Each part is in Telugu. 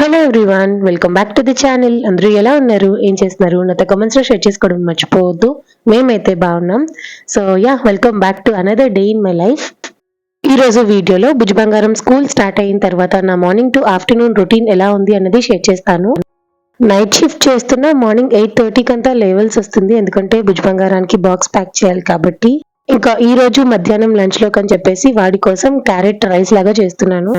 Hello everyone welcome back to the channel అందరూ ఎలా ఉన్నారు? ఏం చేస్తున్నారు? నాతో కమెంట్స్లో షేర్ చేసుకోవడం మర్చిపోవద్దు. మేమైతే బాగున్నాం. So yeah welcome back to another day in my life ఈ రోజు వీడియోలో భుజ్ బంగారం స్కూల్ స్టార్ట్ అయిన తర్వాత నా మార్నింగ్ టు ఆఫ్టర్నూన్ రొటీన్ ఎలా ఉంది అన్నది షేర్ చేస్తాను. నైట్ షిఫ్ట్ చేస్తున్న మార్నింగ్ ఎయిట్ థర్టీకి అంతా లెవెల్స్ వస్తుంది. ఎందుకంటే భుజ్ బంగారానికి బాక్స్ ప్యాక్ చేయాలి కాబట్టి. ఇంకా ఈ రోజు మధ్యాహ్నం లంచ్లోకి అని చెప్పేసి వాడి కోసం క్యారెట్ రైస్ లాగా చేస్తున్నాను.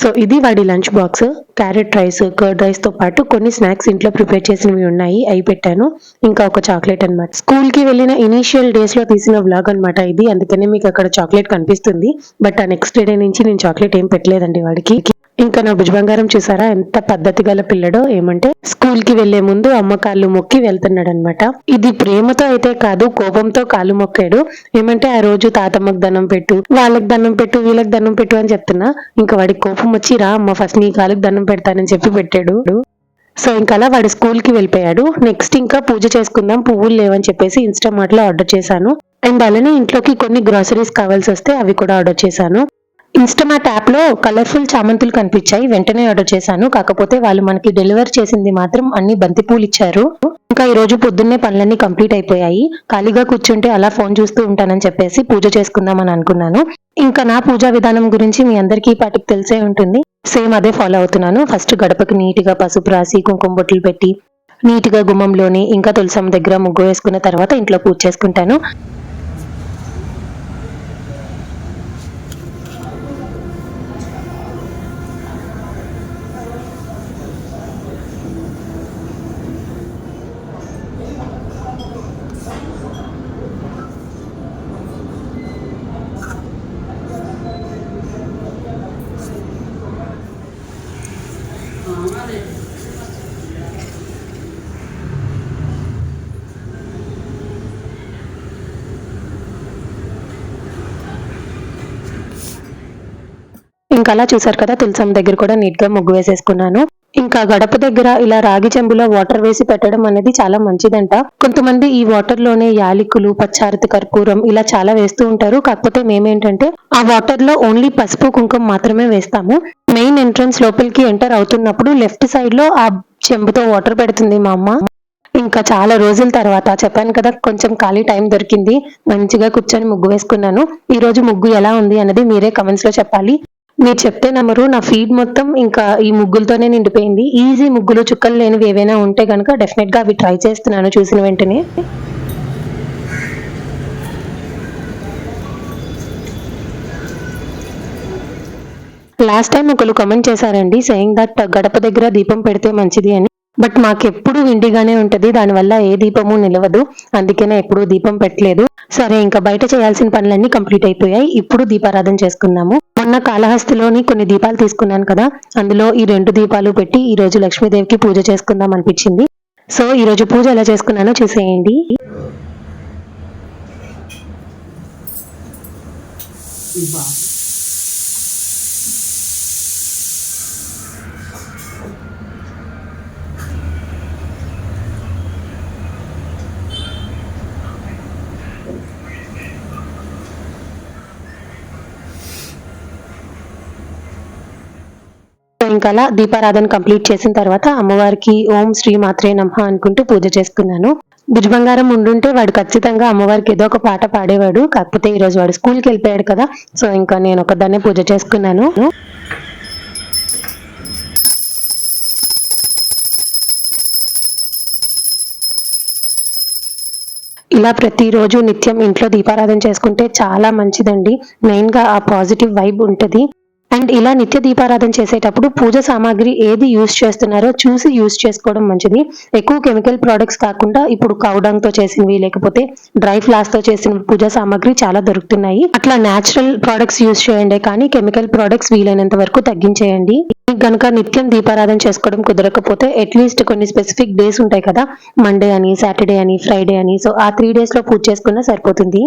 సో ఇది వాడి lunch box carrot rice curd రైస్తో పాటు కొన్ని స్నాక్స్ ఇంట్లో ప్రిపేర్ చేసినవి ఉన్నాయి అవి పెట్టాను. ఇంకా ఒక చాక్లెట్ అన్నమాట. స్కూల్కి వెళ్ళిన ఇనీషియల్ డేస్లో తీసిన వ్లాగ్ అన్నమాట ఇది. అందుకనే మీకు అక్కడ చాక్లెట్ కనిపిస్తుంది. బట్ ఆ నెక్స్ట్ డే నుంచి నేను చాక్లెట్ ఏం పెట్టలేదండి వాడికి. ఇంకా నా భుజ బంగారం చూసారా? ఎంత పద్ధతి గల పిల్లడో ఏమంటే స్కూల్కి వెళ్ళే ముందు అమ్మ కాళ్ళు మొక్కి వెళ్తున్నాడు అనమాట ఇది ప్రేమతో అయితే కాదు కోపంతో కాళ్ళు మొక్కాడు. ఏమంటే ఆ రోజు తాతమ్మకు దండం పెట్టు వాళ్ళకి దండం పెట్టు వీళ్ళకి దండం పెట్టు అని చెప్తున్నా. ఇంకా వాడికి కోపం వచ్చి రా అమ్మ ఫస్ట్ నీ కాళ్ళకి దండం పెడతానని చెప్పి పెట్టాడు. సో ఇంకా అలా వాడు స్కూల్కి వెళ్ళిపోయాడు. నెక్స్ట్ ఇంకా పూజ చేసుకుందాం పువ్వులు లేవని చెప్పేసి ఇన్స్టామార్ట్లో ఆర్డర్ చేశాను. అండ్ అలానే ఇంట్లోకి కొన్ని గ్రాసరీస్ కావాల్సి వస్తే అవి కూడా ఆర్డర్ చేశాను. ఇన్స్టామార్ట్ యాప్లో కలర్ఫుల్ చామంతులు కనిపించాయి. వెంటనే ఆర్డర్ చేశాను. కాకపోతే వాళ్ళు మనకి డెలివర్ చేసింది మాత్రం అన్ని బంతిపూలు ఇచ్చారు. ఇంకా ఈ రోజు పొద్దున్నే పనులన్నీ కంప్లీట్ అయిపోయాయి. ఖాళీగా కూర్చుంటే అలా ఫోన్ చూస్తూ ఉంటానని చెప్పేసి పూజ చేసుకుందామని అనుకున్నాను. ఇంకా నా పూజా విధానం గురించి మీ అందరికీ పాటికి తెలిసే ఉంటుంది. సేమ్ అదే ఫాలో అవుతున్నాను. ఫస్ట్ గడపకి నీట్గా పసుపు రాసి కుంకుమ బొట్లు పెట్టి నీట్గా గుమ్మంలోని ఇంకా తులసం దగ్గర ముగ్గు వేసుకున్న తర్వాత ఇంట్లో పూజ చేసుకుంటాను. ఇంకా అలా చూసారు కదా తులసం దగ్గర కూడా నీట్గా ముగ్గు వేసేసుకున్నాను. ఇంకా గడప దగ్గర ఇలా రాగి చెంబులో వాటర్ వేసి పెట్టడం అనేది చాలా మంచిదంట. కొంతమంది ఈ వాటర్లోనే యాలికులు పచ్చారతి కర్పూరం ఇలా చాలా వేస్తూ ఉంటారు. కాకపోతే మేమేంటంటే ఆ వాటర్లో ఓన్లీ పసుపు కుంకుమ మాత్రమే వేస్తాము. మెయిన్ ఎంట్రన్స్ లోపలికి ఎంటర్ అవుతున్నప్పుడు లెఫ్ట్ సైడ్లో ఆ చెంబుతో వాటర్ పెడుతుంది మా అమ్మ. ఇంకా చాలా రోజుల తర్వాత చెప్పాను కదా కొంచెం ఖాళీ టైం దొరికింది. మంచిగా కూర్చొని ముగ్గు వేసుకున్నాను. ఈ రోజు ముగ్గు ఎలా ఉంది అనేది మీరే కమెంట్స్లో చెప్పాలి. మీరు చెప్తే నమ్మరు నా ఫీడ్ మొత్తం ఇంకా ఈ ముగ్గులతోనే నిండిపోయింది. ఈజీ ముగ్గులు చుక్కలు లేనివి ఏవైనా ఉంటే కనుక డెఫినెట్గా అవి ట్రై చేస్తున్నాను చూసిన వెంటనే. లాస్ట్ టైం ఒకరు కమెంట్ చేశారండి సేయింగ్ దట్ గడప దగ్గర దీపం పెడితే మంచిది అని. బట్ మాకెప్పుడు విండిగానే ఉంటుంది దానివల్ల ఏ దీపము నిలవదు. అందుకనే ఎప్పుడూ దీపం పెట్టలేదు. సరే ఇంకా బయట చేయాల్సిన పనులన్నీ కంప్లీట్ అయిపోయాయి. ఇప్పుడు దీపారాధన చేసుకుందాము. మొన్న కాళహస్తిలోని కొన్ని దీపాలు తీసుకున్నాను కదా అందులో ఈ రెండు దీపాలు పెట్టి ఈ రోజు లక్ష్మీదేవికి పూజ చేసుకుందాం అనిపించింది. సో ఈ రోజు పూజ ఎలా చేసుకున్నానో చూసేయండి. ఇంకా అలా దీపారాధన కంప్లీట్ చేసిన తర్వాత అమ్మవారికి ఓం శ్రీ మాత్రే నమ అనుకుంటూ పూజ చేసుకున్నాను. భుజబంగారం ఉండుంటే వాడు ఖచ్చితంగా అమ్మవారికి ఏదో ఒక పాట పాడేవాడు. కాకపోతే ఈ రోజు వాడు స్కూల్కి వెళ్ళిపోయాడు కదా. సో ఇంకా నేను ఒకదాన్నే పూజ చేసుకున్నాను. ఇలా ప్రతిరోజు నిత్యం ఇంట్లో దీపారాధన చేసుకుంటే చాలా మంచిదండి. మెయిన్గా ఆ పాజిటివ్ వైబ్ ఉంటుంది. అండ్ ఇలా నిత్య దీపారాధన చేసేటప్పుడు పూజ సామాగ్రి ఏది యూస్ చేస్తున్నారో చూసి యూస్ చేసుకోవడం మంచిది. ఎక్కువ కెమికల్ ప్రోడక్ట్స్ కాకుండా ఇప్పుడు కౌడంగ్తో చేసినవి లేకపోతే డ్రై ఫ్లాస్తో చేసిన పూజ సామాగ్రి చాలా దొరుకుతున్నాయి. అట్లా నేచురల్ ప్రోడక్ట్స్ యూస్ చేయండి కానీ కెమికల్ ప్రోడక్ట్స్ వీలైనంత వరకు తగ్గించేయండి. మీకు గనుక నిత్యం దీపారాధన చేసుకోవడం కుదరకపోతే అట్లీస్ట్ కొన్ని స్పెసిఫిక్ డేస్ ఉంటాయి కదా. మండే అని సాటర్డే అని ఫ్రైడే అని సో ఆ త్రీ డేస్లో పూజ చేసుకున్నా సరిపోతుంది.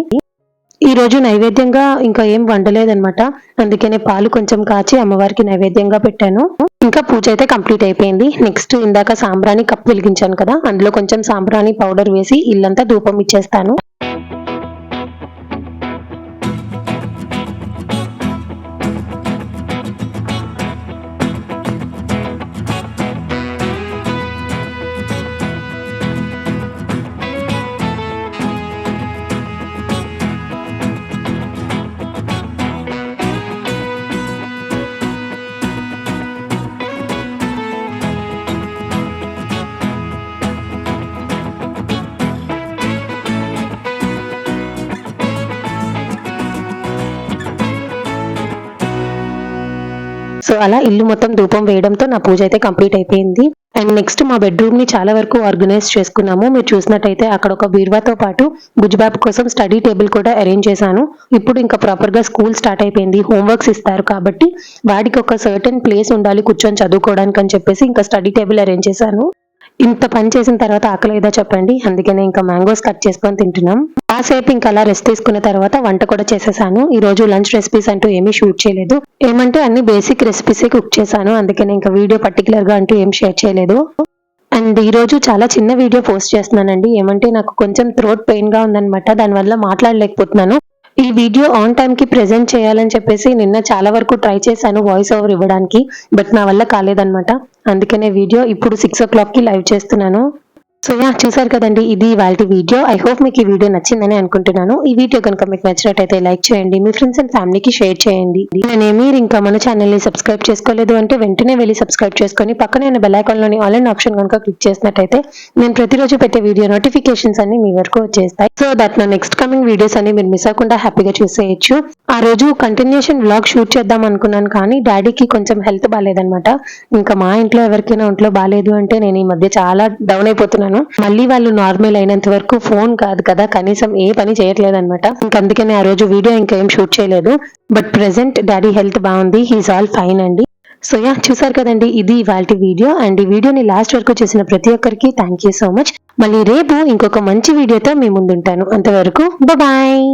ఈ రోజు నైవేద్యంగా ఇంకా ఏం వండలేదనమాట అందుకనే పాలు కొంచెం కాచి అమ్మవారికి నైవేద్యంగా పెట్టాను. ఇంకా పూజ అయితే కంప్లీట్ అయిపోయింది. నెక్స్ట్ ఇందాక సాంబ్రాణి కప్ వెలిగించాను కదా అందులో కొంచెం సాంబ్రాణి పౌడర్ వేసి ఇల్లంతా ధూపం ఇచ్చేస్తాను. సో అలా ఇల్లు మొత్తం ధూపం వేయడంతో నా పూజ అయితే కంప్లీట్ అయిపోయింది. అండ్ నెక్స్ట్ మా బెడ్రూమ్ని చాలా వరకు ఆర్గనైజ్ చేసుకున్నాము. మీరు చూసినట్టయితే అక్కడ ఒక బీరువాతో పాటు బుజ్బాబు కోసం స్టడీ టేబుల్ కూడా అరేంజ్ చేశాను. ఇప్పుడు ఇంకా ప్రాపర్గా స్కూల్ స్టార్ట్ అయిపోయింది. హోంవర్క్స్ ఇస్తారు కాబట్టి వాడికి ఒక సర్టెన్ ప్లేస్ ఉండాలి కూర్చొని చదువుకోవడానికి అని చెప్పేసి ఇంకా స్టడీ టేబుల్ అరేంజ్ చేశాను. ఇంత పని చేసిన తర్వాత ఆకలి ఏదో చెప్పండి. అందుకనే ఇంకా మ్యాంగోస్ కట్ చేసుకొని తింటున్నాం. కాసేపు ఇంకా అలా రెస్ట్ తీసుకున్న తర్వాత వంట కూడా చేసేసాను. ఈ రోజు లంచ్ రెసిపీస్ అంటూ ఏమీ షూట్ చేయలేదు. ఏమంటే అన్ని బేసిక్ రెసిపీసే కుక్ చేశాను. అందుకనే ఇంకా వీడియో పర్టికులర్గా అంటూ ఏం షేర్ చేయలేదు. అండ్ ఈ రోజు చాలా చిన్న వీడియో పోస్ట్ చేస్తున్నానండి. ఏమంటే నాకు కొంచెం థ్రోట్ పెయిన్గా ఉందనమాట దానివల్ల మాట్లాడలేకపోతున్నాను. ఈ వీడియో ఆన్ టైం కి ప్రెజెంట్ చేయాలని చెప్పేసి నిన్న చాలా వరకు ట్రై చేశాను వాయిస్ ఓవర్ ఇవ్వడానికి. బట్ నా వల్ల కాలేదన్నమాట. అందుకనే వీడియో ఇప్పుడు సిక్స్ ఓ క్లాక్కి లైవ్ చేస్తున్నాను. సో యా చూసారు కదండి ఇది వాళ్ళ వీడియో. ఐ హోప్ మీకు ఈ వీడియో నచ్చిందని అనుకుంటున్నాను. ఈ వీడియో కనుక మీకు నచ్చినట్టయితే లైక్ చేయండి మీ ఫ్రెండ్స్ అండ్ ఫ్యామిలీకి షేర్ చేయండి. నేనే మీరు ఇంకా మన ఛానల్ని సబ్స్క్రైబ్ చేసుకోలేదు అంటే వెంటనే వెళ్ళి సబ్స్క్రైబ్ చేసుకొని పక్కనే ఉన్న బెల్లోని ఆల్ అండ్ ఆప్షన్ కనుక క్లిక్ చేసినట్టయితే నేను ప్రతిరోజు పెట్టే వీడియో నోటిఫికేషన్స్ అన్ని మీ వరకు వచ్చేస్తాయి. సో దట్ నా నెక్స్ట్ కమింగ్ వీడియోస్ అన్ని మీరు మిస్ అవ్వకుండా హ్యాపీగా చూసేయచ్చు. ఆ రోజు కంటిన్యూషన్ వ్లాగ్ షూట్ చేద్దాం అనుకున్నాను కానీ డాడీకి కొంచెం హెల్త్ బాగాలేదనమాట ఇంకా మా ఇంట్లో ఎవరికైనా ఒంట్లో బాగాలేదు అంటే నేను ఈ మధ్య చాలా డౌన్ అయిపోతున్నాను. మళ్ళీ వాళ్ళు నార్మల్ అయినంత వరకు ఫోన్ కాదు కదా కనీసం ఏ పని చేయట్లేదు అనమాట ఇంకా అందుకని ఆ రోజు వీడియో ఇంకా ఏం షూట్ చేయలేదు. బట్ ప్రెసెంట్ డాడీ హెల్త్ బాగుంది హీస్ ఆల్ ఫైన్ అండి. సో యా చూసారు కదండి ఇది ఇవాళ వీడియో అండ్ ఈ వీడియోని లాస్ట్ వరకు చూసిన ప్రతి ఒక్కరికి థ్యాంక్ యూ సో మచ్ మళ్ళీ రేపు ఇంకొక మంచి వీడియోతో మీ ముందుంటాను. అంతవరకు బాయ్